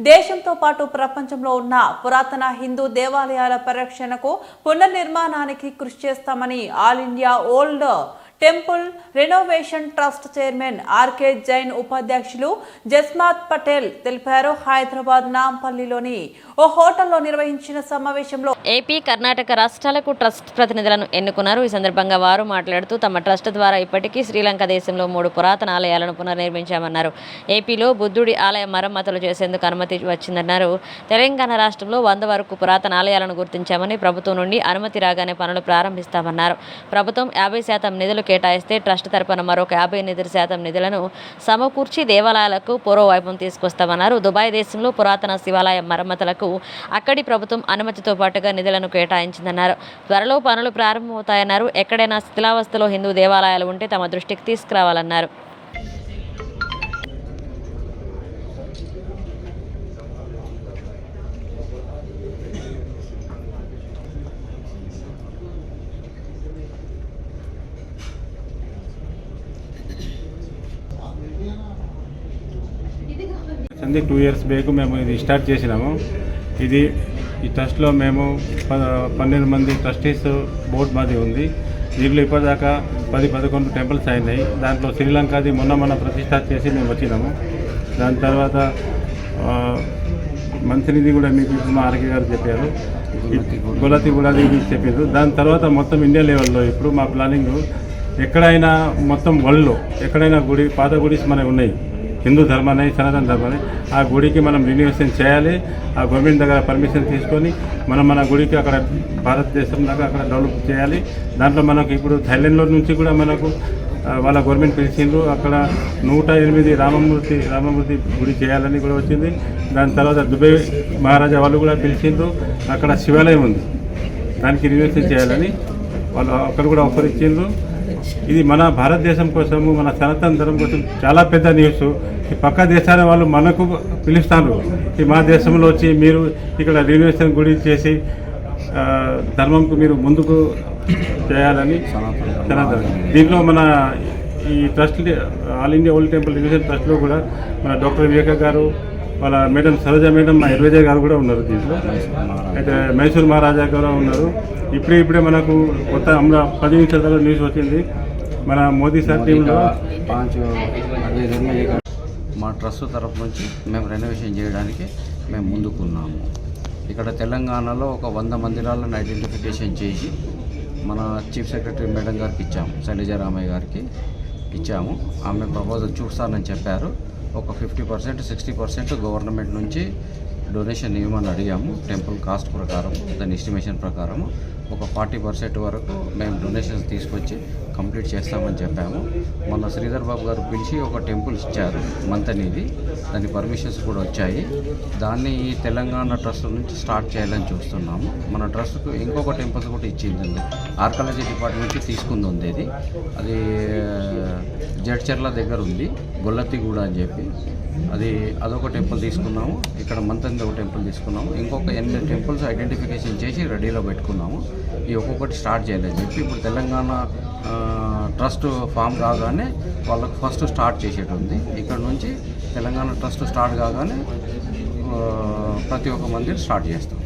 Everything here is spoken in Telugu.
దేశంతో పాటు ప్రపంచంలో ఉన్న పురాతన హిందూ దేవాలయాల పరిరక్షణకు పునర్నిర్మాణానికి కృషి చేస్తామని All India Old Temple Renovation Trust chairman RK Jain ఉపాధ్యక్షులు జస్మాత్ పటేల్ తెలిపారు. హైదరాబాద్ నాంపల్లిలోని ఓ హోటల్లో నిర్వహించిన సమావేశంలో ఏపీ కర్ణాటక రాష్ట్రాలకు ట్రస్ట్ ప్రతినిధులను ఎన్నుకున్నారు. ఈ సందర్భంగా వారు మాట్లాడుతూ తమ ట్రస్ట్ ద్వారా ఇప్పటికీ శ్రీలంక దేశంలో మూడు పురాతన ఆలయాలను పునర్నిర్మించామన్నారు. ఏపీలో బుద్ధుడి ఆలయ మరమ్మతులు చేసేందుకు అనుమతి వచ్చిందన్నారు. తెలంగాణ రాష్ట్రంలో వంద వరకు పురాతన ఆలయాలను గుర్తించామని ప్రభుత్వం నుండి అనుమతి రాగానే పనులు ప్రారంభిస్తామన్నారు. ప్రభుత్వం యాభై శాతం నిధులు కేటాయిస్తే ట్రస్ట్ తరపున మరొక యాభై నిధుల శాతం నిధులను సమకూర్చి దేవాలయాలకు పూర్వవైభవం తీసుకొస్తామన్నారు. దుబాయ్ దేశంలో పురాతన శివాలయ మరమ్మతులకు అక్కడి ప్రభుత్వం అనుమతితో పాటుగా నిధులను కేటాయించిందన్నారు. త్వరలో పనులు ప్రారంభమవుతాయన్నారు. ఎక్కడైనా శిథిలావస్థలో హిందూ దేవాలయాలు ఉంటే తమ దృష్టికి తీసుకురావాలన్నారు. టూ ఇయర్స్ బ్యాక్ మేము ఇది స్టార్ట్ చేసినాము. ఇది ఈ ట్రస్ట్లో మేము ప పన్నెండు మంది ట్రస్టీస్ బోర్డు మాది ఉంది. దీంట్లో ఇప్పటిదాకా పది పదకొండు టెంపుల్స్ అయినాయి. దాంట్లో శ్రీలంకది మొన్న మొన్న ప్రతిష్ట చేసి మేము వచ్చినాము. దాని తర్వాత ఆ, మంచినిది కూడా మీకు మా ఆర్కే గారు చెప్పారు. గులతి కూడా ఇది చెప్పారు. దాని తర్వాత మొత్తం ఇండియా లెవెల్లో ఇప్పుడు మా ప్లానింగ్ ఎక్కడైనా మొత్తం వరల్డ్లో ఎక్కడైనా గుడి పాత గుడిస్ మనకు ఉన్నాయి. హిందూ ధర్మాన్ని సనాతన ధర్మాన్ని ఆ గుడికి మనం రిన్యూవేషన్ చేయాలి. ఆ గవర్నమెంట్ దగ్గర పర్మిషన్ తీసుకొని మనం మన గుడికి అక్కడ భారతదేశం దాకా అక్కడ డెవలప్ చేయాలి. దాంట్లో మనకు ఇప్పుడు థైలాండ్లో నుంచి కూడా మనకు వాళ్ళ గవర్నమెంట్ పిలిచిండ్రు. అక్కడ నూట ఎనిమిది రామమూర్తి రామమూర్తి గుడి చేయాలని కూడా వచ్చింది. దాని తర్వాత దుబాయ్ మహారాజా వాళ్ళు కూడా పిలిచిండ్రు. అక్కడ శివాలయం ఉంది. దానికి రిన్యూవేషన్ చేయాలని వాళ్ళు అక్కడ కూడా ఆఫర్ ఇచ్చిండ్రు. ఇది మన భారతదేశం కోసము మన సనాతన ధర్మం కోసం చాలా పెద్ద న్యూస్ ఈ పక్క దేశాల వాళ్ళు మనకు పిలుస్తారు. ఈ మా దేశంలో వచ్చి మీరు ఇక్కడ రినోవేషన్ గుడి చేసి ధర్మంకు మీరు ముందుకు చేయాలని సనాతన దీంట్లో మన ఈ trust All India Old Temple Renovation ట్రస్ట్లో కూడా మన డాక్టర్ వివేక గారు వాళ్ళ మేడం సరోజ మేడం మా ఇరవై గారు కూడా ఉన్నారు దీంట్లో. అయితే మైసూర్ మహారాజా కూడా ఉన్నారు. ఇప్పుడే ఇప్పుడే మనకు కొత్త అమరా పది నిమిషాల న్యూస్ వచ్చింది. మన మోదీ సార్ టీంలో మా ట్రస్ట్ తరఫు నుంచి మేము రెనోవేషన్ చేయడానికి మేము ముందుకున్నాము. ఇక్కడ తెలంగాణలో ఒక వంద మందిరాలను ఐడెంటిఫికేషన్ చేసి మన చీఫ్ సెక్రటరీ మేడం గారికి ఇచ్చాము శైలజారామయ్య గారికి ఇచ్చాము. ఆమె ప్రపోజల్ చూస్తానని చెప్పారు. ఒక fifty percent sixty percent government నుంచి డొనేషన్ ఇవ్వమని అడిగాము. టెంపుల్ కాస్ట్ ప్రకారం దాని ఎస్టిమేషన్ ప్రకారము. ఒక ఫార్టీ పర్సెంట్ వరకు మేము డొనేషన్స్ తీసుకొచ్చి కంప్లీట్ చేస్తామని చెప్పాము. మొన్న శ్రీధర్ బాబు గారు పిలిచి ఒక టెంపుల్ ఇచ్చారు మంతనిది. దాని పర్మిషన్స్ కూడా వచ్చాయి. దాన్ని ఈ తెలంగాణ ట్రస్ట్ నుంచి స్టార్ట్ చేయాలని చూస్తున్నాము. మన ట్రస్ట్కు ఇంకొక టెంపుల్స్ కూడా ఇచ్చింది ఆర్కాలజీ డిపార్ట్మెంట్ నుంచి తీసుకుంది ఉంది ఇది. అది జడ్చర్ల దగ్గర ఉంది. గొల్లతిగూడ అని చెప్పి. అది అదొక టెంపుల్ తీసుకున్నాము. ఇక్కడ మంతంది ఒక టెంపుల్ తీసుకున్నాము. ఇంకొక ఎనిమిది టెంపుల్స్ ఐడెంటిఫికేషన్ చేసి రెడీలో పెట్టుకున్నాము. ఈ ఒక్కొక్కటి స్టార్ట్ చేయాలని చెప్పి ఇప్పుడు తెలంగాణ ట్రస్ట్ ఫామ్ కాగానే వాళ్ళకు ఫస్ట్ స్టార్ట్ చేసేది ఉంది. ఇక్కడ నుంచి తెలంగాణ ట్రస్ట్ స్టార్ట్ కాగానే ప్రతి ఒక్క మందిర్ స్టార్ట్ చేస్తాం.